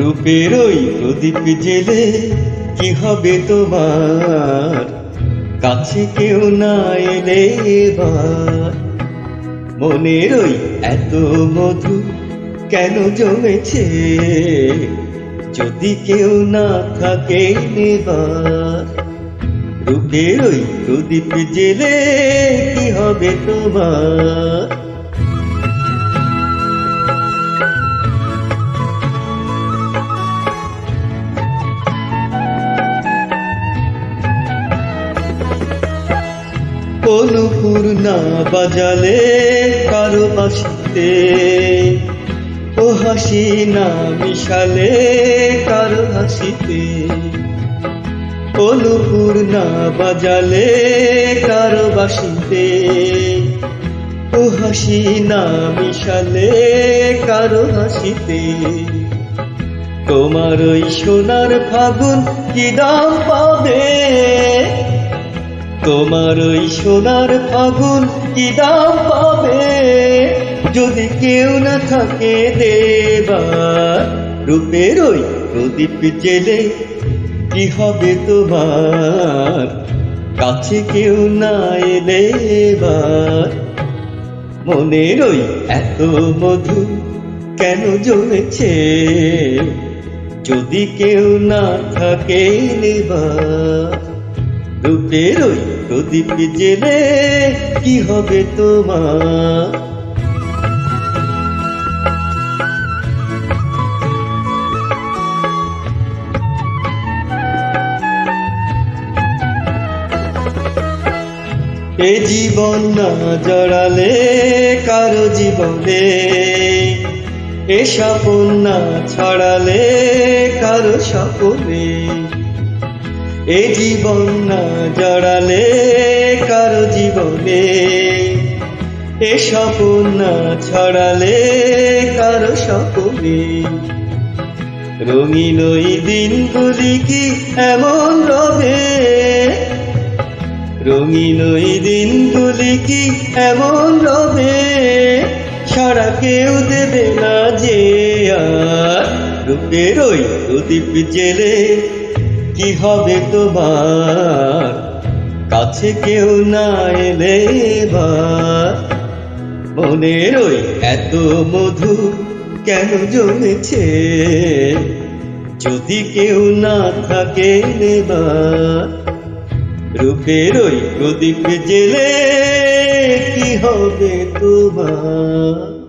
রূপের ওই প্রদীপ জেলে কি হবে তোমার? কাছে কেউ না এলে মনের ওই এত মধু কেন জমেছে? যদি কেউ না থাকে নেবার। রূপের ওই প্রদীপ জেলে কি হবে তোমার? অনুপুর না বাজালে কারও বাসিতে ও হাসি না মিশালে কারও হাসিতে। অনুপুর না বাজালে কারও বাসিতে। ও হাসি না মিশালে কারও হাসিতে। তোমার ওই সোনার ফাগুন কি দাম পাবে? তোমার ওই সোনার ফাগুন কি দাম পাবে। যদি কেউ না থাকে দেবার, রূপের ওই প্রদীপ জেলে কি হবে তোমার? কাছে কেউ না এলে এবার, মনের ওই এত মধু কেন জমেছে যদি কেউ না থাকে নেবার রূপের ওই প্রদীপ জেলে কি হবে তোমার? এ জীবন না জড়ালে কারও জীবনে, এ স্বপন না ছড়ালে কারও স্বপনে। এ জীবন না জড়ালে কারও জীবনে? এ স্বপন না ছড়ালে কারও স্বপনে? রঙিন ওই দিনগুলি কি এমন রবে? রঙিন ওই দিনগুলি কি এমন রবে? সারা কেউ দেবে না যে আর রূপের ওই প্রদীপ জেলে কি হবে তোমার? কাছে কেউ না এলে মনের ওই এত মধু কেন জমেছে? যদি কেউ না থাকে রূপের ওই প্রদীপ জেলে কি হবে তোমার?